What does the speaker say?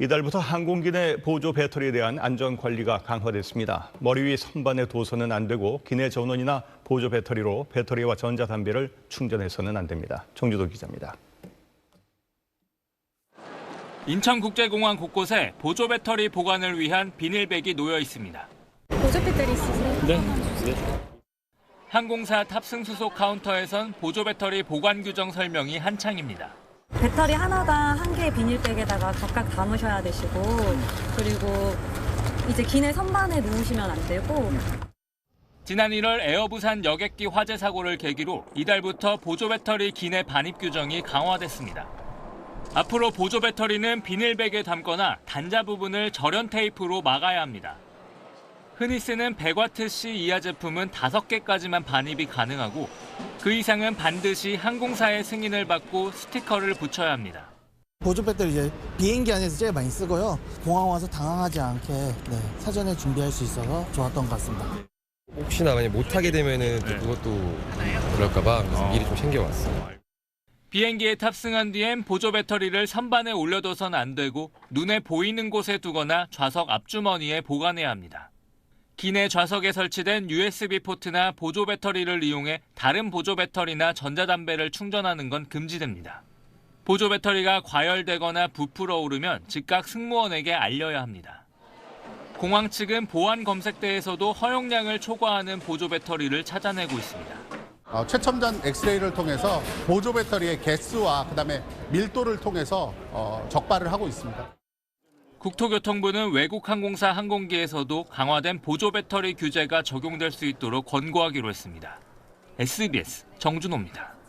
이달부터 항공기 내 보조 배터리에 대한 안전 관리가 강화됐습니다. 머리 위 선반에 둬서는 안 되고 기내 전원이나 보조 배터리로 배터리와 전자담배를 충전해서는 안 됩니다. 정주도 기자입니다. 인천국제공항 곳곳에 보조 배터리 보관을 위한 비닐백이 놓여 있습니다. 보조 배터리 있으세요? 항공사 탑승 수속 카운터에선 보조 배터리 보관 규정 설명이 한창입니다. 배터리 하나당 한 개의 비닐백에다가 각각 담으셔야 되시고 그리고 이제 기내 선반에 놓으시면 안 되고 지난 1월 에어부산 여객기 화재 사고를 계기로 이달부터 보조 배터리 기내 반입 규정이 강화됐습니다. 앞으로 보조 배터리는 비닐백에 담거나 단자 부분을 절연 테이프로 막아야 합니다. 흔히 쓰는 100와트C 이하 제품은 5개까지만 반입이 가능하고 그 이상은 반드시 항공사의 승인을 받고 스티커를 붙여야 합니다. 보조 배터리 이제 비행기 안에서 제일 많이 쓰고요. 공항 와서 당황하지 않게 네, 사전에 준비할 수 있어서 좋았던 것 같습니다. 혹시나 만약 못하게 되면은 또 네. 그것도 그럴까봐 그래서 미리 좀 챙겨왔어요. 비행기에 탑승한 뒤엔 보조 배터리를 선반에 올려둬선 안 되고 눈에 보이는 곳에 두거나 좌석 앞주머니에 보관해야 합니다. 기내 좌석에 설치된 USB 포트나 보조 배터리를 이용해 다른 보조 배터리나 전자담배를 충전하는 건 금지됩니다. 보조 배터리가 과열되거나 부풀어 오르면 즉각 승무원에게 알려야 합니다. 공항 측은 보안 검색대에서도 허용량을 초과하는 보조 배터리를 찾아내고 있습니다. 어, 최첨단 엑스레이를 통해서 보조 배터리의 개수와 그다음에 밀도를 통해서 어, 적발을 하고 있습니다. 국토교통부는 외국 항공사 항공기에서도 강화된 보조 배터리 규제가 적용될 수 있도록 권고하기로 했습니다. SBS 정준호입니다.